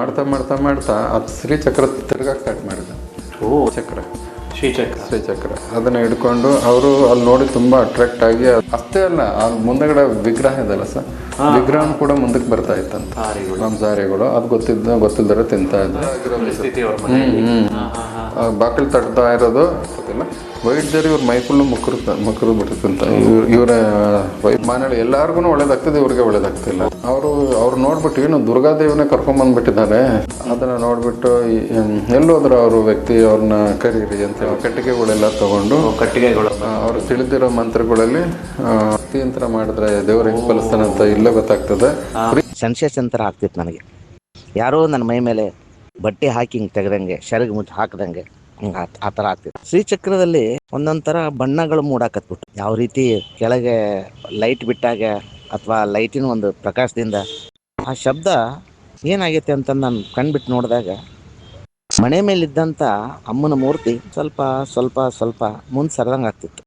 ಮಾಡ್ತಾ ಮಾಡ್ತಾ ಮಾಡ್ತಾ ಅದು ಶ್ರೀಚಕ್ರ ತಿರ್ಗಾ ಸ್ಟಾರ್ಟ್ ಮಾಡಿದ ಓ ಚಕ್ರ ಶ್ರೀಚಕ್ರ. ಶ್ರೀಚಕ್ರ. ಅದನ್ನ ಹಿಡ್ಕೊಂಡು ಅವರು ಅಲ್ಲಿ ನೋಡಿ ತುಂಬಾ ಅಟ್ರಾಕ್ಟ್ ಆಗಿ ಅಷ್ಟೇ ಅಲ್ಲ ಅಲ್ಲಿ ಮುಂದಗಡೆ ವಿಗ್ರಹ ಇದೆಲ್ಲ ಸರ್? ವಿಗ್ರಹ ಕೂಡ ಮುಂದಕ್ಕೆ ಬರ್ತಾ ಇತ್ತಂತ. ನಮ್ಮ ಸಾರಿಗಳು. ಅದು ಗೊತ್ತಿದ್ದ ಗೊತ್ತಿಲ್ಲದ್ರೆ ತಿಂತಾ ಇದ್ದ ಪರಿಸ್ಥಿತಿ ಅವ್ರ ಬಾಕಲ್ ತಟ್ತಾ ಇರೋದು. ಗೊತ್ತಿಲ್ಲ ವೈದ್ಯರು ಇವ್ರ ಮೈ ಫುಲ್ಲು ಮಕ್ಕರು ಮುಕ್ಕರು ಬಿಟ್ಟಿರ್ತಂತ ಇವರ ಮನೇಲಿ ಎಲ್ಲಾರ್ಗು ಒಳ್ಳೇದಾಗ್ತದೆ ಇವ್ರಿಗೆ ಒಳ್ಳೇದಾಗ್ತಿಲ್ಲ. ಅವರು ಅವ್ರು ನೋಡ್ಬಿಟ್ಟು ಏನು ದುರ್ಗಾದೇವಿನ ಕರ್ಕೊಂಬಂದ್ಬಿಟ್ಟಿದ್ದಾರೆ ಅದನ್ನ ನೋಡ್ಬಿಟ್ಟು ಎಲ್ಲೋದ್ರು ಅವರು ವ್ಯಕ್ತಿ ಅವ್ರನ್ನ ಕರೀರಿ ಅಂತ ಹೇಳಿ ಕಟ್ಟಿಗೆಗಳೆಲ್ಲ ತಗೊಂಡು ಕಟ್ಟಿಗೆಗಳು. ಅವ್ರು ತಿಳಿದಿರೋ ಮಂತ್ರಗಳಲ್ಲಿ ಯಂತ್ರ ಮಾಡಿದ್ರೆ ದೇವ್ರ ಹೆಂಗ್ ಫಲಿಸ್ತಾನೆ ಅಂತ ಇಲ್ಲೇ ಗೊತ್ತಾಗ್ತದೆ. ಸಂಶಯಸಂತರ ಆಗ್ತಿತ್ತು ನನಗೆ. ಯಾರೋ ನನ್ನ ಮೈ ಮೇಲೆ ಬಟ್ಟೆ ಹಾಕಿ ಹಿಂಗೆ ತೆಗ್ದಂಗೆ ಶರಗ್ ಮುಚ್ಚಿ ಹಾಕ್ದಂಗೆ ಆ- ತರ ಆಗ್ತಿತ್ತು ಶ್ರೀಚಕ್ರದಲ್ಲಿ ಒಂದೊಂದರ ಬಣ್ಣಗಳು ಮೂಡಾಕತ್ಬಿಟ್ಟು. ಯಾವ ರೀತಿ ಕೆಳಗೆ ಲೈಟ್ ಬಿಟ್ಟಾಗ ಅಥವಾ ಲೈಟಿನ ಒಂದು ಪ್ರಕಾಶದಿಂದ ಆ ಶಬ್ದ ಏನಾಗೈತೆ ಅಂತ ನಾನು ಕಣ್ಬಿಟ್ಟು ನೋಡಿದಾಗ ಮನೆ ಮೇಲಿದ್ದಂಥ ಅಮ್ಮನ ಮೂರ್ತಿ ಸ್ವಲ್ಪ ಸ್ವಲ್ಪ ಸ್ವಲ್ಪ ಮುಂದೆ ಸರದಂಗೆ ಆಗ್ತಿತ್ತು.